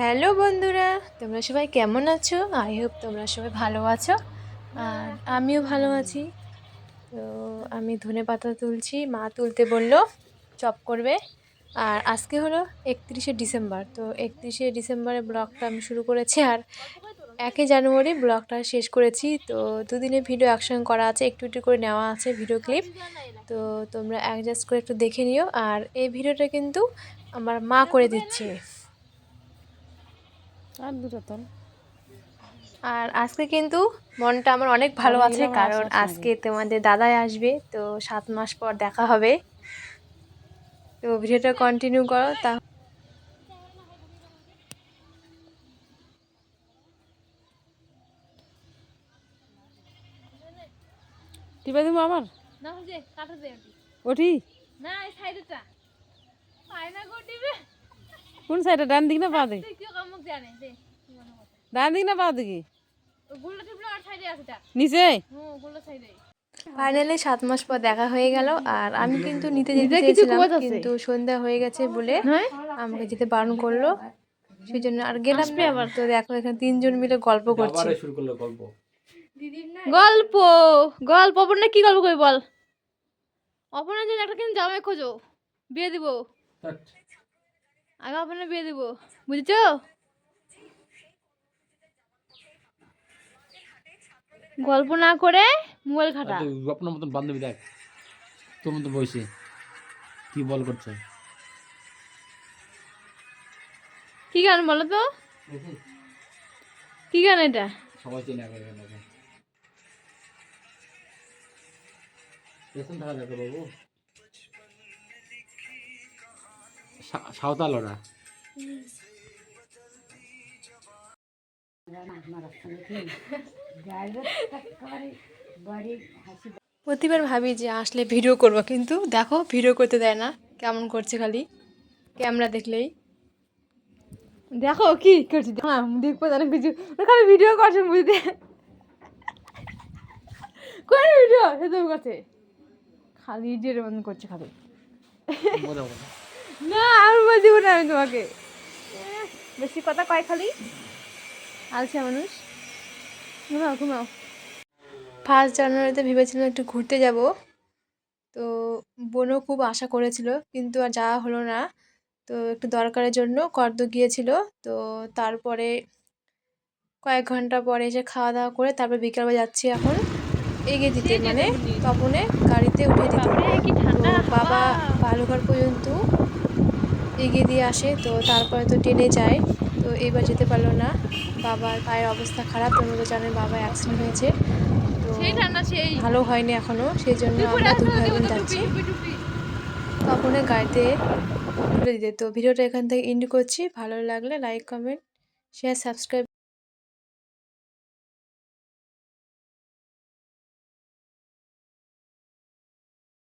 Hello বন্ধুরা, তোমরা সবাই কেমন আছো? আই হোপ তোমরা সবাই ভালো আছো। আর আমিও ভালো আছি। তো আমি ধনে পাতা তুলছি, মা তুলতে বলল, চপ করবে। আর আজকে হলো একত্রিশে ডিসেম্বর, তো একত্রিশে ডিসেম্বরে ব্লগটা আমি শুরু করেছি। আর একই জানুয়ারি ব্লগটা শেষ করেছি। তো দুদিনের ভিডিও একসঙ্গে করা আছে, একটু একটু করে নেওয়া আছে ভিডিও ক্লিপ। তো তোমরা অ্যাডজাস্ট করে একটু দেখে নিও। আর এই ভিডিওটা কিন্তু আমার মা করে দিচ্ছে। আর দুটো তোল আর আজকে কিন্তু মনটা আমার অনেক ভালো আছে কারণ আজকে তোমাদের দাদাই আসবে তো সাত মাস পর দেখা হবে। তো ভিডিওটা কন্টিনিউ করো তা টিপা দিব আবার না যে কাটা দে আগে। ওঠি? না এই সাইডেটা আয়না গটিবে কোন সাইডে ডান দিক না পা দিক? ডান দিক না পা দিকে? নিচে? ফাইনালি সাত মাস পর দেখা হয়ে গেল আর আমি কিন্তু নিতে যেতে চেয়েছিলাম কিন্তু সন্ধ্যা হয়ে গেছে বলে আমাকে যেতে বারণ করল। সেই জন্য আর গেলাম না। আবার। তো দেখো এখানে তিনজন মিলে গল্প করছি। আবার শুরু করল গল্প। গল্প! গল্প অপর্ণা কি গল্প কই বল? অপর্ণার জন্য একটা কিন্তু জামাই খোঁজো। বিয়ে দিব। আগে অপর্ণা বিয়ে দিব। বুঝেছ? গল্প না করে মোবাইল ঘাটা। আপনার মতন বান্ধবী দেখ। তোর মতো বয়সে। কি বল করছে? কি গান বলো তো? কি গান এটা? সবাই চেনে বাবু। সাঁওতাল ওরা। প্রতিবার ভাবি যে আসলে ভিডিও করব কিন্তু দেখো ভিডিও করতে দেয় না। কেমন করছে খালি? ক্যামেরা দেখলেই। দেখো কি করছি হ্যাঁ দেখব জানো কিছু। খালি ভিডিও করছে বুঝতে কোন ভিডিও? সেসব করছে। খালি ইডিয়ের মতন করছে খালি। না? আর বলছি না আমি তোমাকে। বেশি কথা কয় খালি? আলসা মানুষ। ঘুমাও ঘুমাও। ফার্স্ট জানুয়ারিতে ভেবেছিলাম একটু ঘুরতে যাব। তো বোনও খুব আশা করেছিল কিন্তু আর যাওয়া হলো না। তো একটু দরকারের জন্য কর্দ গিয়েছিল। তো তারপরে কয়েক ঘণ্টা পরে এসে খাওয়া দাওয়া করে তারপর বিকালবেলা যাচ্ছি এখন। এগিয়ে দিতে মানে তপনে গাড়িতে উঠে দিতে। বাবা বালুঘাট পর্যন্ত এগিয়ে দিয়ে আসে। তো তারপরে তো ট্রেনে যায়। তো এইবার যেতে পারল না। বাবার পায়ের অবস্থা খারাপ তোমরা তো জানেন বাবা অ্যাক্সিডেন্ট হয়েছে। তো ভালো হয়নি এখনও সেই জন্য আমরা দু ভাই বোন যাচ্ছি। তখনই গাড়িতে তুলে দিতে। তো ভিডিওটা এখান থেকে এন্ড করছি। ভালো লাগলে লাইক কমেন্ট শেয়ার সাবস্ক্রাইব